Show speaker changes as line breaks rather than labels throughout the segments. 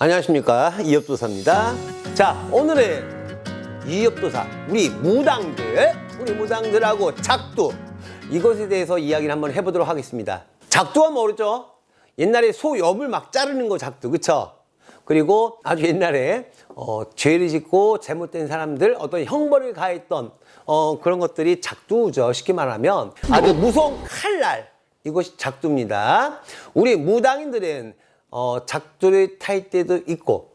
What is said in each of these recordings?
안녕하십니까 이엽도사입니다. 자 오늘의 이엽도사 우리 무당들 우리 무당들하고 작두 이것에 대해서 이야기를 한번 해보도록 하겠습니다. 작두가 모르죠? 옛날에 소 엽을 막 자르는 거 작두 그쵸? 그리고 아주 옛날에 어, 죄를 짓고 잘못된 사람들 어떤 형벌을 가했던 어, 그런 것들이 작두죠. 쉽게 말하면 아주 무서운 칼날 이것이 작두입니다. 우리 무당인들은 어, 작두를 탈 때도 있고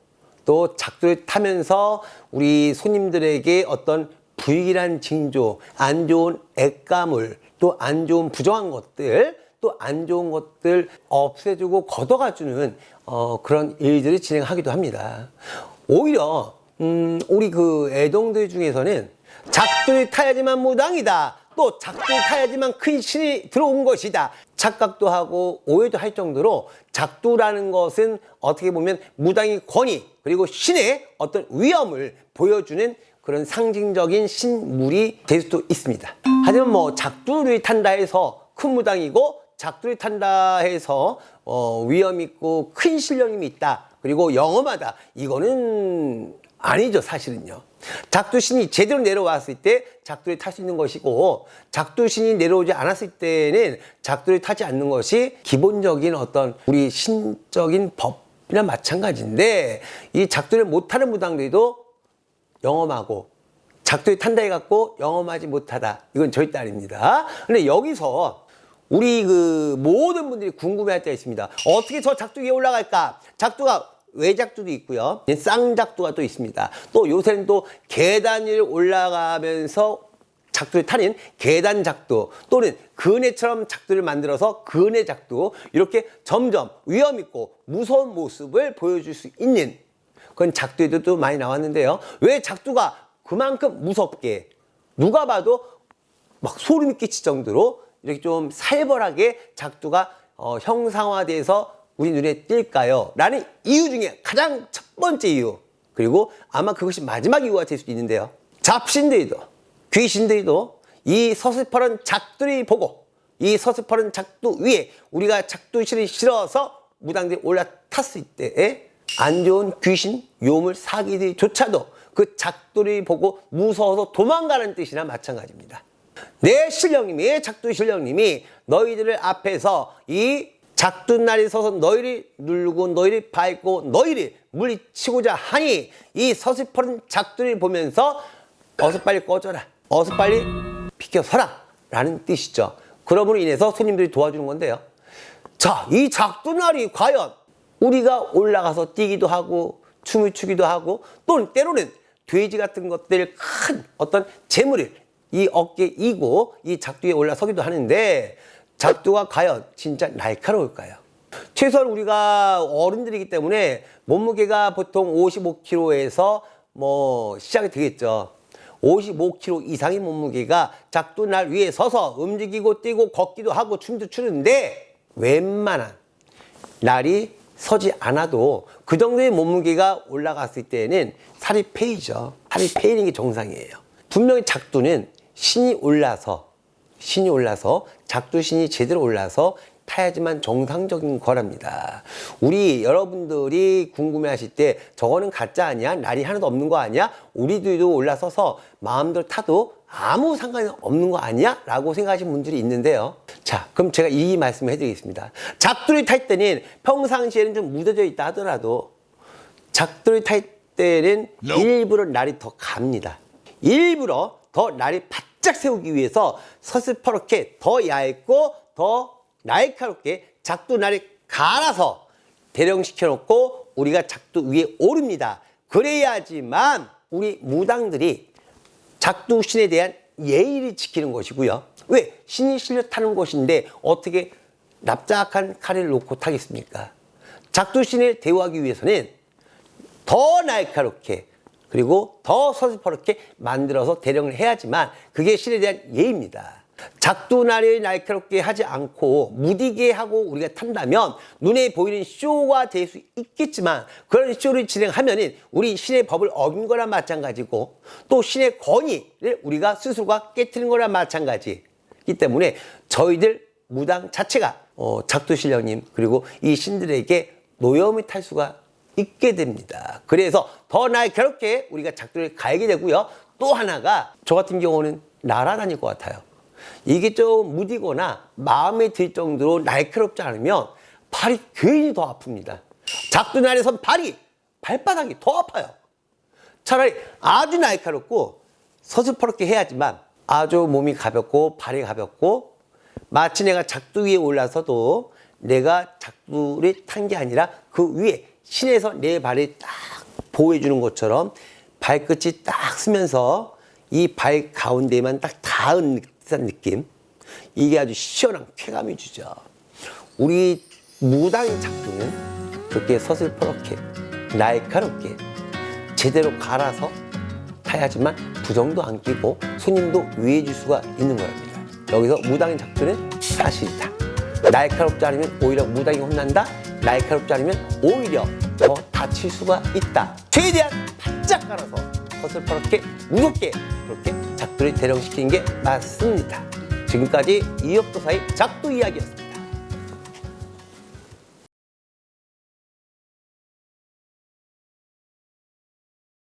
또 작두를 타면서 우리 손님들에게 어떤 불길한 징조, 안 좋은 액가물, 또안 좋은 부정한 것들, 또 안 좋은 것들 없애주고 걷어가주는 어, 그런 일들을 진행하기도 합니다. 오히려 음, 우리 그 애동들 중에서는 작두를 타야지만 무당이다. 또 작두를 타야지만 큰 신이 들어온 것이다. 착각도 하고 오해도 할 정도로 작두라는 것은 어떻게 보면 무당의 권위 그리고 신의 어떤 위엄을 보여주는 그런 상징적인 신물이 될 수도 있습니다. 하지만 뭐 작두를 탄다 해서 큰 무당이고 작두를 탄다 해서 어, 위엄 있고 큰 신령님이 있다. 그리고 영험하다. 이거는 아니죠, 사실은요. 작두신이 제대로 내려왔을 때 작두를 탈 수 있는 것이고 작두신이 내려오지 않았을 때는 작두를 타지 않는 것이 기본적인 어떤 우리 신적인 법이나 마찬가지인데 이 작두를 못 타는 무당들도 영험하고 작두에 탄다 해갖고 영험하지 못하다. 이건 절대 아닙니다. 근데 여기서 우리 그 모든 분들이 궁금해할 때가 있습니다. 어떻게 저 작두 위에 올라갈까? 작두가 외작두도 있고요. 쌍작두가 또 있습니다. 또 요새는 또 계단 위를 올라가면서 작두를 타는 계단 작두 또는 그네처럼 작두를 만들어서 그네 작두 이렇게 점점 위험 있고 무서운 모습을 보여줄 수 있는 그건 작두에도 또 많이 나왔는데요. 왜 작두가 그만큼 무섭게 누가 봐도 막 소름이 끼칠 정도로 이렇게 좀 살벌하게 작두가 어, 형상화돼서 우리 눈에 띌까요? 라는 이유 중에 가장 첫 번째 이유 그리고 아마 그것이 마지막 이유가 될 수도 있는데요. 잡신들도 귀신들도 이 서슬퍼런 작두를 보고 이 서슬퍼런 작두 위에 우리가 작두실을 실어서 무당들이 올라탔을 때에 안 좋은 귀신, 요물, 사기들조차도 그 작두를 보고 무서워서 도망가는 뜻이나 마찬가지입니다. 내 신령님이 작두 신령님이 너희들을 앞에서 이 작두날이 서서 너희를 누르고 너희를 밟고 너희를 물리치고자 하니 이 서슬퍼런 작두를 보면서 어서 빨리 꺼져라. 어서 빨리 비켜서라. 라는 뜻이죠. 그러므로 인해서 손님들이 도와주는 건데요. 자이 작두 날이 과연 우리가 올라가서 뛰기도 하고 춤을 추기도 하고 또는 때로는 돼지 같은 것들 큰 어떤 재물을 이 어깨에 이고 이 작두에 올라서기도 하는데 작두가 과연 진짜 날카로울까요? 최소한 우리가 어른들이기 때문에 몸무게가 보통 55kg에서 뭐 시작이 되겠죠. 55kg 이상의 몸무게가 작두 날 위에 서서 움직이고 뛰고 걷기도 하고 춤도 추는데 웬만한 날이 서지 않아도 그 정도의 몸무게가 올라갔을 때는 살이 패이죠. 살이 패이는 게 정상이에요. 분명히 작두는 신이 올라서 신이 올라서 작두신이 제대로 올라서 타야지만 정상적인 거랍니다. 우리 여러분들이 궁금해 하실 때 저거는 가짜 아니야? 날이 하나도 없는 거 아니야? 우리들도 올라서서 마음대로 타도 아무 상관이 없는 거 아니야? 라고 생각하시는 분들이 있는데요. 자, 그럼 제가 이 말씀을 해드리겠습니다. 작두를 탈 때는 평상시에는 좀 묻어져 있다 하더라도 작두를 탈 때는 일부러 날이 더 갑니다. 일부러 더 날이 바짝 세우기 위해서 서슬퍼렇게 더 얇고 더 날카롭게 작두 날이 갈아서 대령시켜 놓고 우리가 작두 위에 오릅니다. 그래야지만 우리 무당들이 작두신에 대한 예의를 지키는 것이고요. 왜? 신이 실려 타는 곳인데 어떻게 납작한 칼을 놓고 타겠습니까? 작두신을 대우하기 위해서는 더 날카롭게 그리고 더 서슬퍼렇게 만들어서 대령을 해야지만 그게 신에 대한 예입니다. 작두나리를 날카롭게 하지 않고 무디게 하고 우리가 탄다면 눈에 보이는 쇼가 될 수 있겠지만 그런 쇼를 진행하면 우리 신의 법을 어긴 거나 마찬가지고 또 신의 권위를 우리가 스스로가 깨트린 거나 마찬가지이기 때문에 저희들 무당 자체가 어, 작두신령님 그리고 이 신들에게 노여움이 탈 수가 있게 됩니다. 그래서 더 날카롭게 우리가 작두를 갈게 되고요. 또 하나가 저 같은 경우는 날아다닐 것 같아요. 이게 좀 무디거나 마음에 들 정도로 날카롭지 않으면 발이 괜히 더 아픕니다. 작두 날에선 발이 발바닥이 더 아파요. 차라리 아주 날카롭고 서슬퍼렇게 해야지만 아주 몸이 가볍고 발이 가볍고 마치 내가 작두 위에 올라서도 내가 작두를 탄 게 아니라 그 위에 신에서 내 발을 딱 보호해 주는 것처럼 발끝이 딱 쓰면서 이 발 가운데만 딱 닿은 듯한 느낌 이게 아주 시원한 쾌감이 주죠. 우리 무당 작두는 그렇게 서슬퍼렇게 날카롭게 제대로 갈아서 타야지만 부정도 안 끼고 손님도 위해줄 수가 있는 거랍니다. 여기서 무당인 작두는 사실이다. 날카롭지 않으면 오히려 무당이 혼난다. 날카롭지 않으면 오히려 더 다칠 수가 있다. 최대한 바짝 갈아서 서슬퍼렇게 무겁게 그렇게 작두를 대령시키는 게 맞습니다. 지금까지 이업도사의 작두 이야기였습니다.